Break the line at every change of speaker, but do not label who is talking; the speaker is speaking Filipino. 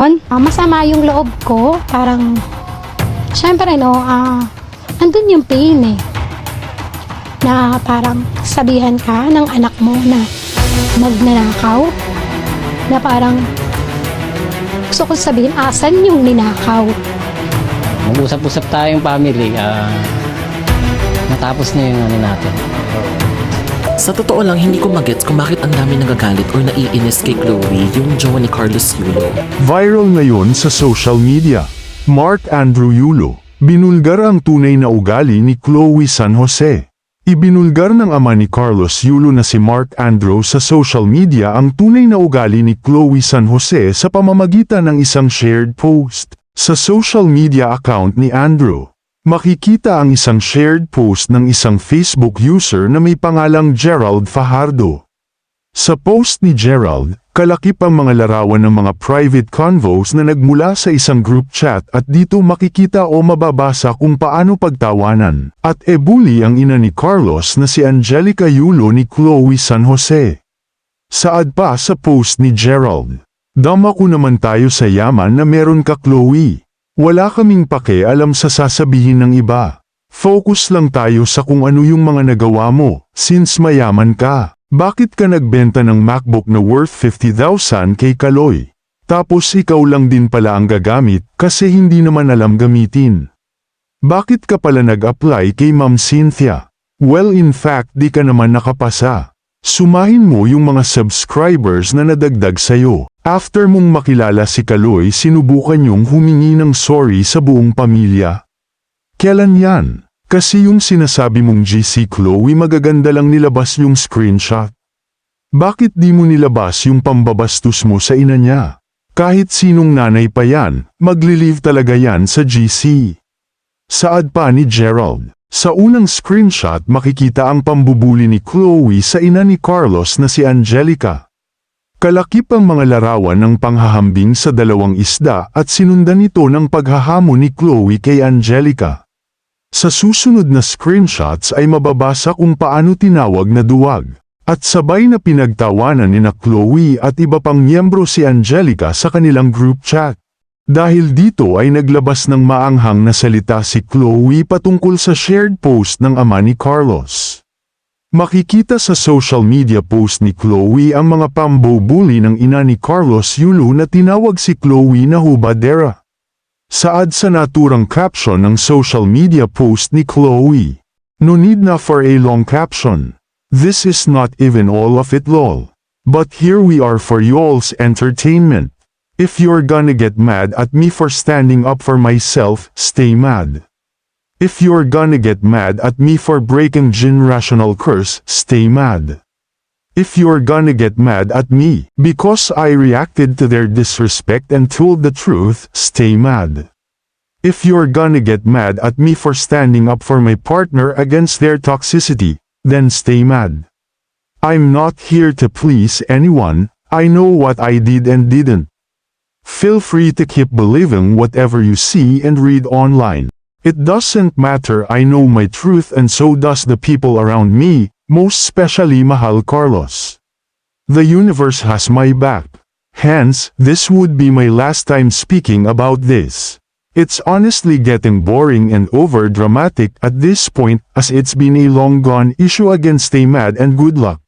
Ah, masama yung loob ko. Parang, syempre no, ah, andun yung pain eh. Na parang sabihan ka ng anak mo na magnanakaw. Na parang, gusto ko sabihin, asan yung ninakaw?
Mag-usap-usap tayong family. ah natapos na yung ano natin.
Sa totoo lang, hindi ko magets kung bakit ang dami nagagalit or naiinis kay Chloe, yung jowa ni Carlos Yulo.
Viral ngayon sa social media. Mark Andrew Yulo, binulgar ang tunay na ugali ni Chloe San Jose. Ibinulgar ng ama ni Carlos Yulo na si Mark Andrew sa social media ang tunay na ugali ni Chloe San Jose sa pamamagitan ng isang shared post. Sa social media account ni Andrew, makikita ang isang shared post ng isang Facebook user na may pangalang Gerald Fajardo. Sa post ni Gerald, kalakip ang mga larawan ng mga private convos na nagmula sa isang group chat at dito makikita o mababasa kung paano pagtawanan at ebuli ang ina ni Carlos na si Angelica Yulo ni Chloe San Jose. Saad pa sa post ni Gerald, Dama ko naman tayo sa yaman na meron ka Chloe. Wala kaming pake alam sa sasabihin ng iba. Focus lang tayo sa kung ano yung mga nagawa mo, since mayaman ka. Bakit ka nagbenta ng MacBook na worth 50,000 kay Kaloy? Tapos ikaw lang din pala ang gagamit kasi hindi naman alam gamitin. Bakit ka pala nag-apply kay Ma'am Cynthia? Well in fact di ka naman nakapasa. Sumahin mo yung mga subscribers na nadagdag sa'yo. After mong makilala si Kaloy sinubukan yung humingi ng sorry sa buong pamilya. Kailan yan? Kasi yung sinasabi mong GC Chloe magaganda lang nilabas yung screenshot. Bakit di mo nilabas yung pambabastos mo sa ina niya? Kahit sinong nanay pa yan, magli-leave talaga yan sa GC. Saad pa ni Gerald. Sa unang screenshot makikita ang pambubuli ni Chloe sa ina ni Carlos na si Angelica. Kalakip ang mga larawan ng panghahambing sa dalawang isda at sinundan ito ng paghahamon ni Chloe kay Angelica. Sa susunod na screenshots ay mababasa kung paano tinawag na duwag. At sabay na pinagtawanan ni na Chloe at iba pang miyembro si Angelica sa kanilang group chat. Dahil dito ay naglabas ng maanghang na salita si Chloe patungkol sa shared post ng ama ni Carlos. Makikita sa social media post ni Chloe ang mga pambubuli ng ina ni Carlos Yulo na tinawag si Chloe na hubadera. Saad sa naturang caption ng social media post ni Chloe. No need na for a long caption. This is not even all of it lol. But here we are for y'all's entertainment. If you're gonna get mad at me for standing up for myself, stay mad. If you're gonna get mad at me for breaking generational curse, stay mad. If you're gonna get mad at me because I reacted to their disrespect and told the truth, stay mad. If you're gonna get mad at me for standing up for my partner against their toxicity, then stay mad. I'm not here to please anyone, I know what I did and didn't. Feel free to keep believing whatever you see and read online. It doesn't matter I know my truth and so does the people around me, most especially Mahal Carlos. The universe has my back. Hence, this would be my last time speaking about this. It's honestly getting boring and over dramatic at this point as it's been a long gone issue against stay mad and good luck.